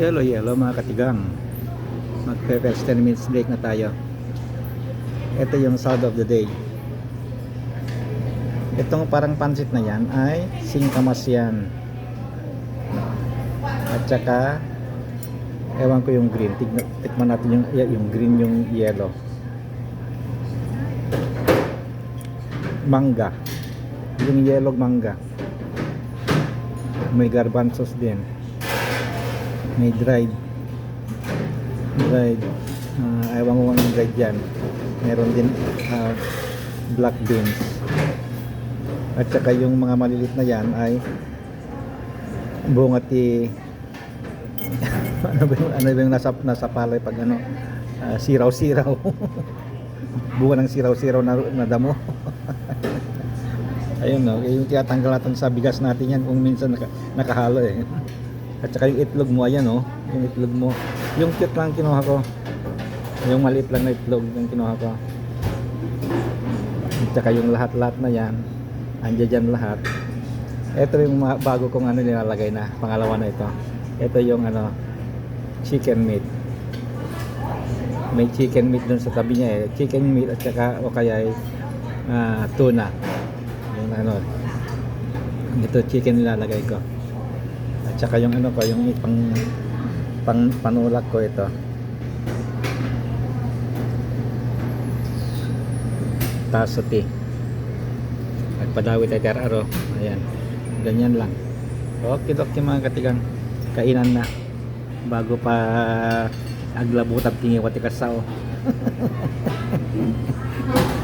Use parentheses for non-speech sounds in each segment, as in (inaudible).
Yellow, yellow mga katigang. Magpe-first 10 minutes break na tayo. Ito yung sound of the day. Itong parang pansit na yan ay singkamas yan. At saka, ewan ko yung green. Tignan, tikman natin yung, yung green, yung yellow. Mangga. Yung yellow mangga. May garbanzos din. May dried. Dried. Uh, ewan ko kung dried yan. Meron din ah, black beans. At saka yung mga malilit na yan ay bungati (laughs) ano ba yung, ano ba yung nasa, nasa palay pag ano ah, siraw-siraw (laughs) bunga ng siraw-siraw na, na damo (laughs) ayun no yung tinatanggal natin sa bigas natin yan kung minsan naka, nakahalo eh at saka yung itlog mo ayan no yung itlog mo. Yung cute lang kinuha ko. Yung maliit lang na itlog yung kinuha ko. At saka yung lahat-lahat na yan. Andyan dyan lahat. Ito yung bago kong ano nilalagay na pangalawa na ito. Ito yung ano chicken meat. May chicken meat dun sa tabi niya eh. Chicken meat at saka o kaya ay ah, tuna. Yung ano. Ito chicken nilalagay ko at saka yung ano ko yung pang pang panulak ko ito tasoti Nagpadawi tayo aro. Ayan. Ganyan lang. Okay, okay mga katigang. Kainan na. Bago pa aglabutab tingi wati kasaw. (laughs)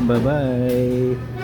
Bye-bye.